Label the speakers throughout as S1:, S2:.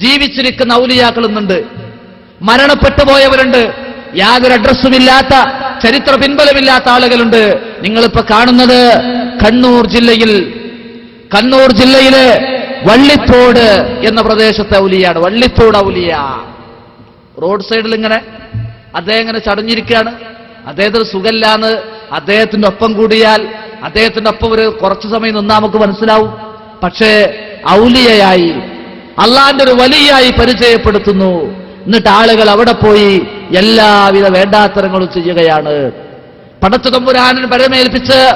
S1: ജീവിച്ചിരിക്കുന്ന ഔലിയാക്കളുന്നുണ്ട് മരണപ്പെട്ടു പോയവരുണ്ട് യാതൊരു അഡ്രസ്സുമില്ലാത്ത ചരിത്ര പിൻബലമില്ലാത്ത ആളുകളുണ്ട്. നിങ്ങളിപ്പോ കാണുന്നത് കണ്ണൂർ ജില്ലയിൽ കണ്ണൂർ ജില്ലയിലെ വള്ളിത്തോട് എന്ന പ്രദേശത്തെ ഔലിയാണ്. വള്ളിത്തോട് ഔലിയ. റോഡ് സൈഡിൽ ഇങ്ങനെ അദ്ദേഹം ഇങ്ങനെ ചടഞ്ഞിരിക്കുകയാണ്. അദ്ദേഹത്തിന് സുഖമില്ലാന്ന് അദ്ദേഹത്തിന്റെ ഒപ്പം കൂടിയാൽ അദ്ദേഹത്തിന്റെ ഒപ്പം ഒരു കുറച്ചു സമയം നിന്നാ നമുക്ക് മനസ്സിലാവും. പക്ഷേ ഔലിയയായി അള്ളാന്റെ ഒരു വലിയായി പരിചയപ്പെടുത്തുന്നു. എന്നിട്ട് ആളുകൾ അവിടെ പോയി എല്ലാവിധ വേണ്ടാത്തരങ്ങളും ചെയ്യുകയാണ്. പടച്ചു തമ്പുരാനൻ പരമേൽപ്പിച്ച്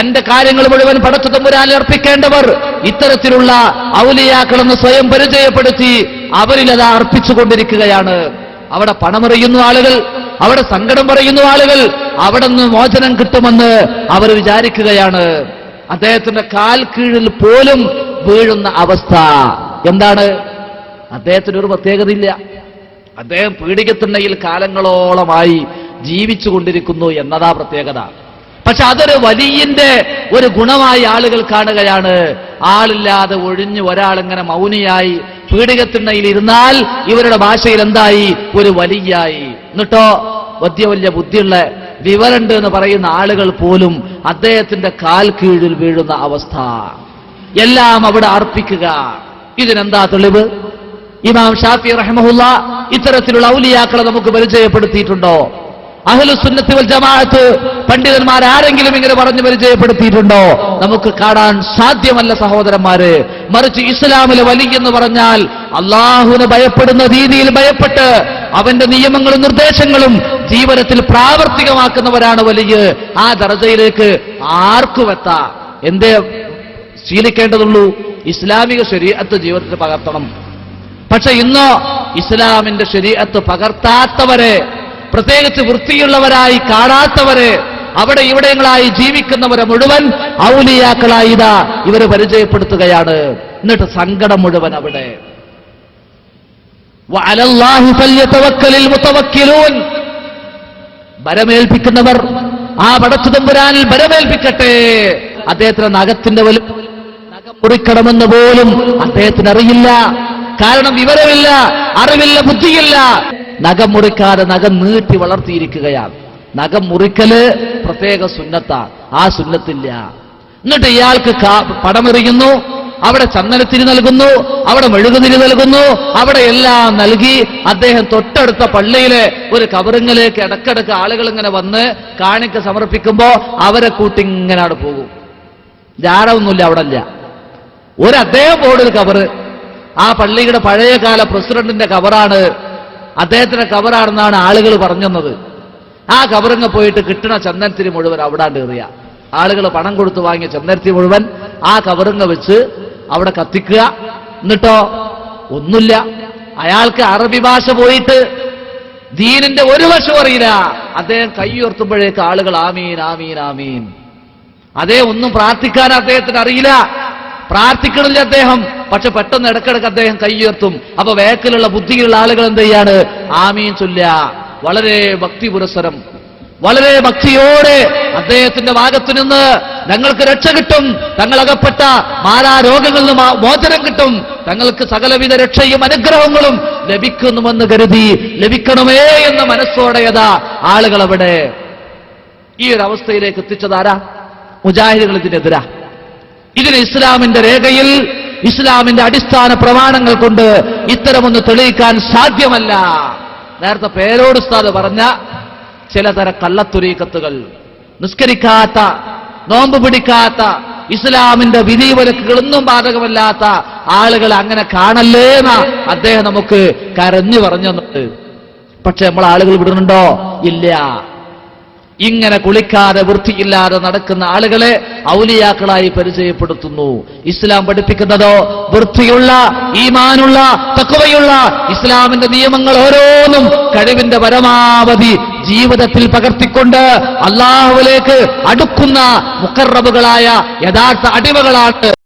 S1: തന്റെ കാര്യങ്ങൾ മുഴുവൻ പടച്ചു തമ്പുരാനിൽ അർപ്പിക്കേണ്ടവർ ഇത്തരത്തിലുള്ള ഔലിയാക്കളെന്ന് സ്വയം പരിചയപ്പെടുത്തി അവരിലത് അർപ്പിച്ചുകൊണ്ടിരിക്കുകയാണ് അവിടെ പണമറിയുന്നു ആളുകൾ അവിടെ സങ്കടം പറയുന്നു ആളുകൾ അവിടെ നിന്ന് മോചനം കിട്ടുമെന്ന് അവർ വിചാരിക്കുകയാണ്. അദ്ദേഹത്തിന്റെ കാൽ കീഴിൽ പോലും വീഴുന്ന അവസ്ഥ. എന്താണ്? അദ്ദേഹത്തിന് ഒരു പ്രത്യേകതയില്ല. അദ്ദേഹം പീഡികത്തിണ്ണയിൽ കാലങ്ങളോളമായി ജീവിച്ചു കൊണ്ടിരിക്കുന്നു എന്നതാ പ്രത്യേകത. പക്ഷെ അതൊരു വലിയന്റെ ഒരു ഗുണമായി ആളുകൾ കാണുകയാണ്. ആളില്ലാതെ ഒഴിഞ്ഞ് ഒരാളിങ്ങനെ മൗനിയായി പീഡികത്തിണ്ണയിൽ ഇരുന്നാൽ ഇവരുടെ ഭാഷയിൽ എന്തായി? ഒരു വലിയായി. എന്നിട്ടോ? വലിയ വലിയ ബുദ്ധിയുള്ള വിവരണ്ട് എന്ന് പറയുന്ന ആളുകൾ പോലും അദ്ദേഹത്തിന്റെ കാൽ കീഴിൽ വീഴുന്ന അവസ്ഥ. എല്ലാം അവിടെ അർപ്പിക്കുക. ഇതിനെന്താ തെളിവ്? ഇമാം ഷാഫി റഹ്മുല്ല ഇത്തരത്തിലുള്ള ഔലിയാക്കളെ നമുക്ക് പരിചയപ്പെടുത്തിയിട്ടുണ്ടോ? അഹ്ലു സുന്നത്തി വൽ ജമാഅത്ത് പണ്ഡിതന്മാർ ആരെങ്കിലും ഇങ്ങനെ പറഞ്ഞു പരിചയപ്പെടുത്തിയിട്ടുണ്ടോ? നമുക്ക് കാണാൻ സാധ്യമല്ല സഹോദരന്മാര്. മറിച്ച് ഇസ്ലാമിലെ വലി എന്ന് പറഞ്ഞാൽ അള്ളാഹുവിനെ ഭയപ്പെടുന്ന രീതിയിൽ ഭയപ്പെട്ട് അവന്റെ നിയമങ്ങളും നിർദ്ദേശങ്ങളും ജീവനത്തിൽ പ്രാവർത്തികമാക്കുന്നവരാണ് വലിയ ആ ദർജയിലേക്ക് ആർക്കും എത്താം. എന്തേ ശീലിക്കേണ്ടതുള്ളൂ. ഇസ്ലാമിക ശരീരത്ത് ജീവിതത്തിൽ പകർത്തണം. പക്ഷെ ഇന്ന് ഇസ്ലാമിന്റെ ശരീരത്ത് പകർത്താത്തവരെ പ്രത്യേകിച്ച് വൃത്തിയുള്ളവരായി കാണാത്തവരെ അവിടെ ഇവിടെങ്ങളായി ജീവിക്കുന്നവരെ മുഴുവൻ ഔലിയാക്കളായി ഇതാ ഇവരെ പരിചയപ്പെടുത്തുകയാണ്. എന്നിട്ട് സങ്കടം മുഴുവൻ അവിടെ. ബരമേൽപ്പിക്കുന്നവർ ആ പടച്ചുതമ്പുരാനിൽ ബരമേൽപ്പിക്കട്ടെ. അദ്ദേഹത്തിന്റെ നഖത്തിന്റെ വലുപ്പം നഖം മുറിക്കണമെന്ന് പോലും അദ്ദേഹത്തിന് അറിയില്ല കാരണം വിവരമില്ല അറിവില്ല ബുദ്ധിയില്ല. നഖം മുറിക്കാതെ നഖം നീട്ടി വളർത്തിയിരിക്കുകയാണ്. നഖം മുറിക്കൽ പ്രത്യേക സുന്നത്ത ആ സുന്നത്തില്ല. എന്നിട്ട് ഇയാൾക്ക് പടമെറിയുന്നു അവിടെ ചന്ദനത്തിന് നൽകുന്നു അവിടെ മെഴുകുതിരി നൽകുന്നു അവിടെ എല്ലാം നൽകി അദ്ദേഹം തൊട്ടടുത്ത പള്ളിയിലെ ഒരു കബറിങ്ങിലേക്ക് ഇടക്കിടക്ക് ആളുകൾ ഇങ്ങനെ വന്ന് കാണിക്ക സമർപ്പിക്കുമ്പോ അവരെ കൂട്ടി ഇങ്ങനെ അവിടെ പോകും. ജാടമൊന്നുമില്ല അവിടെ ഇല്ല ഒരു അദ്ദേഹം ബോർഡിൽ കവർ ആ പള്ളിയുടെ പഴയകാല പ്രസിഡന്റിന്റെ കവറാണ് അദ്ദേഹത്തിന്റെ കവറാണെന്നാണ് ആളുകൾ പറഞ്ഞത് ആ കവറിങ്ങ പോയിട്ട് കിട്ടണ ചന്ദനത്തിരി മുഴുവൻ അവിടാണ്ട് എറിയ ആളുകൾ പണം കൊടുത്ത് വാങ്ങിയ ചന്ദനത്തിരി മുഴുവൻ ആ കവറിങ്ങ വെച്ച് അവിടെ കത്തിക്കുക. എന്നിട്ടോ? ഒന്നുമില്ല. അയാൾക്ക് അറബി ഭാഷ പോയിട്ട് ദീനിന്റെ ഒരു വശം അറിയില്ല. അദ്ദേഹം കൈ ഉയർത്തുമ്പോഴേക്ക് ആളുകൾ ആമീൻ ആമീൻ ആമീൻ. അതേ ഒന്നും പ്രാർത്ഥിക്കാൻ അദ്ദേഹത്തിന് അറിയില്ല. പ്രാർത്ഥിക്കണില്ല അദ്ദേഹം. പക്ഷെ പെട്ടെന്ന് ഇടക്കിടക്ക് അദ്ദേഹം കൈയുയർത്തും അപ്പൊ വേക്കിലുള്ള ബുദ്ധിയുള്ള ആളുകൾ എന്ത് ചെയ്യാണ്? ആമീൻ ചൊല്ല വളരെ ഭക്തി പുരസ്സരം. വളരെ ഭക്തിയോടെ അദ്ദേഹത്തിന്റെ ഭാഗത്തു നിന്ന് ഞങ്ങൾക്ക് രക്ഷ കിട്ടും. തങ്ങളകപ്പെട്ട മാരാരോഗങ്ങളിൽ നിന്ന് മോചനം കിട്ടും. തങ്ങൾക്ക് സകലവിധ രക്ഷയും അനുഗ്രഹങ്ങളും ലഭിക്കുന്നുവെന്ന് കരുതി ലഭിക്കണമേ എന്ന മനസ്സോടെയതാ ആളുകൾ അവിടെ ഈ അവസ്ഥയിലേക്ക് എത്തിച്ചതാരാ? മുജാഹിദുകൾ ഇതിനെതിരാ. ഇതിന് ഇസ്ലാമിന്റെ രേഖയിൽ ഇസ്ലാമിന്റെ അടിസ്ഥാന പ്രമാണങ്ങൾ കൊണ്ട് ഇത്തരമൊന്ന് തെളിയിക്കാൻ സാധ്യമല്ല. നേരത്തെ പേരോട് ഉസ്താദ് പറഞ്ഞ ചിലതര കള്ളത്തുരീക്കത്തുകൾ. നിസ്കരിക്കാത്ത നോമ്പ് പിടിക്കാത്ത ഇസ്ലാമിന്റെ വിധിവിലക്കുകളൊന്നും ബാധകമല്ലാത്ത ആളുകൾ അങ്ങനെ കാണല്ലേന്ന അദ്ദേഹം നമുക്ക് കരഞ്ഞു പറഞ്ഞു തന്നിട്ട് പക്ഷെ നമ്മൾ ആളുകൾ വിടുന്നുണ്ടോ? ഇല്ല. ഇങ്ങനെ കുളിക്കാതെ വൃത്തിയില്ലാതെ നടക്കുന്ന ആളുകളെ ഔലിയാക്കളായി പരിചയപ്പെടുത്തുന്നു. ഇസ്ലാം പഠിപ്പിക്കുന്നതോ വൃത്തിയുള്ള ഈമാനുള്ള തക്കവയുള്ള ഇസ്ലാമിന്റെ നിയമങ്ങൾ ഓരോന്നും കഴിവിന്റെ പരമാവധി ജീവിതത്തിൽ പകർത്തിക്കൊണ്ട് അള്ളാഹുവിലേക്ക് അടുക്കുന്ന മുക്കറബുകളായ യഥാർത്ഥ അടിമകളാണ്